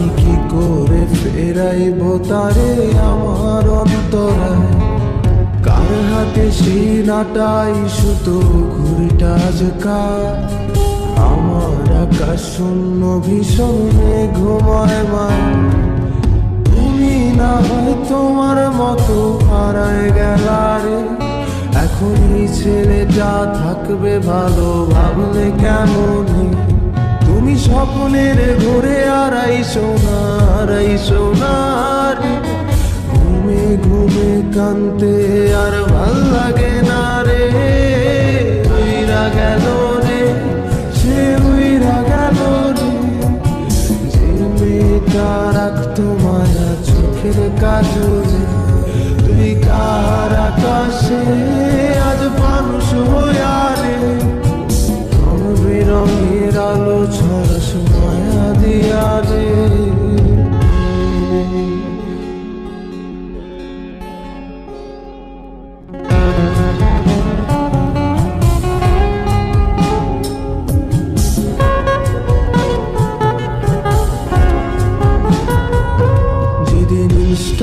আমি কি করে ফেরাইব তারে আমার অন্তরায়? কার হাতে সেই নাটাই সুতো, ঘুরিটা আজকাল আমার আকাশ শূন্য ভীষণ ঘুমায় মা তুমি না হয় তোমার মতো হারায় গেলারে এখন এই ছেলেটা থাকবে ভালো, ভাবলে কেমন তুমি স্বপ্নের ঘুরে আড়াই সোনার, এই সোনার। ঘুমে ঘুমে কানতে আর ভালো লাগে না রে। উইরা গেল রে, সে উইরা গেল রে। যে মেয়েটা রাখতো মায়া চোখের কাজলে তুই কার আকাশে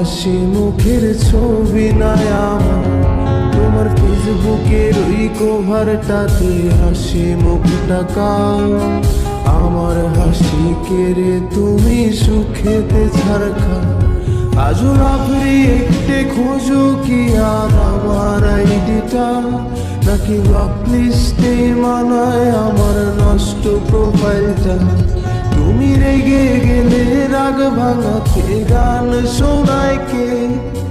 হাসি মুখের ছবি নাই আমার তোমার ফেসবুকের ওই কভারটাতে হাসি মুখ টাকা আমার হাসি কেড়ে তুমি সুখেতে ছাড়খা আজও লাভরি একটে খোঁজো কি আর আমার আইডিটা? নাকি ব্লক লিস্টে মানায় আমার নষ্ট প্রোফাইলটা তুমি রেগে গেলে রাগ ভাঙাতে গান শোনায় কে?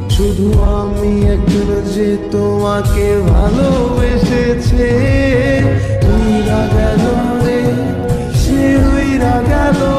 শুধু আমি একজন যে তোমাকে ভালোবেসেছে। তুই গেল রে, সে উইরা গেল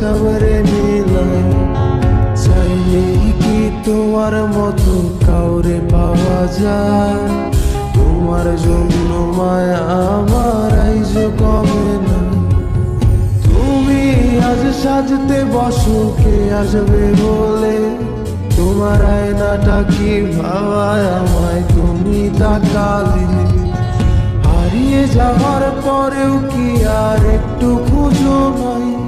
হিসাব রে মিলাই চাইলে কি তোমার মতো কাউরে পাওয়া যায়? তোমার জন্য মায়া আমার আইজ কমে না। তুমি আজ সাজতে বসো, কে আসবে বলে? তোমার আয়নাটা কি ভাবায় আমায় তুমি তাকালে? হারিয়ে যাওয়ার পরেও কি আর একটু খুঁজো নাই?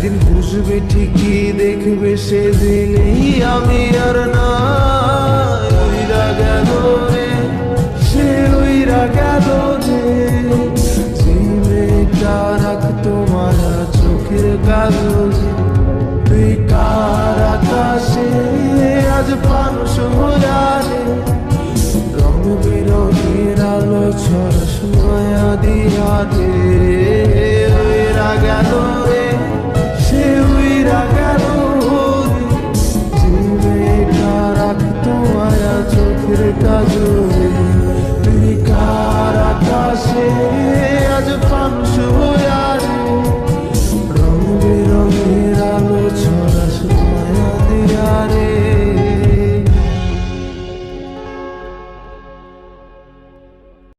একদিন বুঝবে ঠিকই দেখবে সেদিনই আমি আর না।